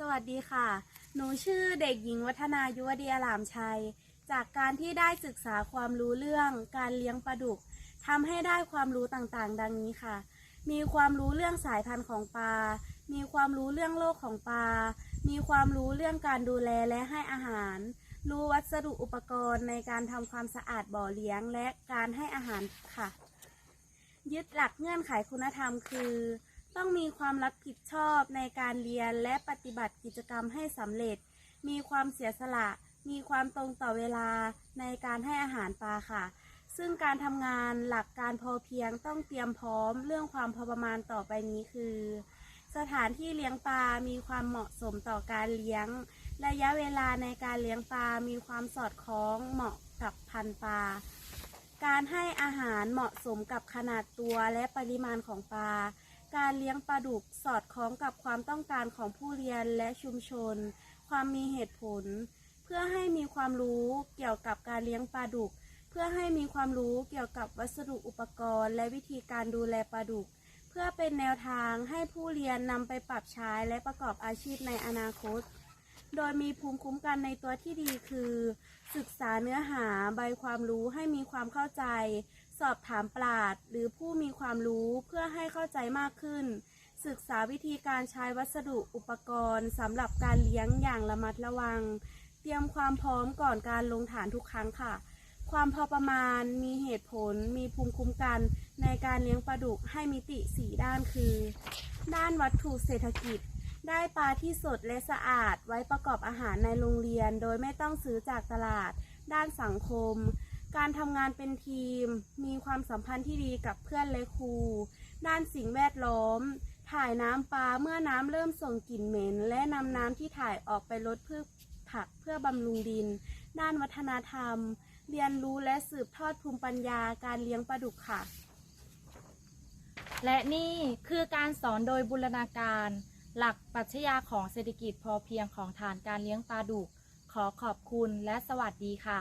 สวัสดีค่ะ หนูชื่อเด็กหญิงวัฒนายุวดีอลามชัย จากการที่ได้ศึกษาความรู้เรื่องการเลี้ยงปลาดุกทำให้ได้ความรู้ต่างๆ ดังนี้ค่ะ มีความรู้เรื่องสายพันธุ์ของปลา มีความรู้เรื่องโลกของปลา มีความรู้เรื่องการดูแลและให้อาหาร รู้วัสดุอุปกรณ์ในการทำความสะอาดบ่อเลี้ยงและการให้อาหารค่ะ ยึดหลักเงื่อนไขคุณธรรมคือ ต้องมีความรับผิดชอบในการเรียนและปฏิบัติกิจกรรมให้สำเร็จ มีความเสียสละ มีความตรงต่อเวลาในการให้อาหารปลาค่ะ ซึ่งการทำงานหลักการพอเพียงต้องเตรียมพร้อม เรื่องความพอประมาณต่อไปนี้คือ สถานที่เลี้ยงปลา มีความเหมาะสมต่อการเลี้ยง ระยะเวลาในการเลี้ยงปลา มีความสอดคล้องเหมาะกับพันธุ์ปลาการให้อาหารเหมาะสมกับขนาดตัวและปริมาณของปลา การเลี้ยงปลาดุกสอดคล้องกับความต้องการของผู้เรียนและชุมชน ความมีเหตุผล เพื่อให้มีความรู้เกี่ยวกับการเลี้ยงปลาดุก เพื่อให้มีความรู้เกี่ยวกับวัสดุอุปกรณ์ และวิธีการดูแลปลาดุก เพื่อเป็นแนวทางให้ผู้เรียนนำไปปรับใช้และประกอบอาชีพในอนาคต โดยมีภูมิคุ้มกันในตัวที่ดีคือ ศึกษาเนื้อหาใบความรู้ให้มีความเข้าใจ สอบถามปราดหรือผู้มีความรู้เพื่อให้เข้าใจมากขึ้น ศึกษาวิธีการใช้วัสดุอุปกรณ์สำหรับการเลี้ยงอย่างระมัดระวัง เตรียมความพร้อมก่อนการลงฐานทุกครั้งค่ะ ความพอประมาณมีเหตุผล มีภูมิคุ้มกัน ในการเลี้ยงปลาดุกให้มิติสีด้านคือ ด้านวัตถุเศรษฐกิจได้ปลาที่สดและสะอาดไว้ประกอบอาหารในโรงเรียน โดยไม่ต้องซื้อจากตลาด ด้านสังคม การทำงานเป็นทีม มีความสัมพันธ์ที่ดีกับเพื่อนและครู ด้านสิ่งแวดล้อม ถ่ายน้ำปลาเมื่อน้ำเริ่มส่งกลิ่นเหม็น และนำน้ำที่ถ่ายออกไปลดพืชผักเพื่อบำรุงดิน ด้านวัฒนธรรม เรียนรู้และสืบทอดภูมิปัญญาการเลี้ยงปลาดุกค่ะ และนี่คือการสอนโดยบูรณาการ หลักปรัชญาของเศรษฐกิจพอเพียงของฐานการเลี้ยงปลาดุก ขอขอบคุณและสวัสดีค่ะ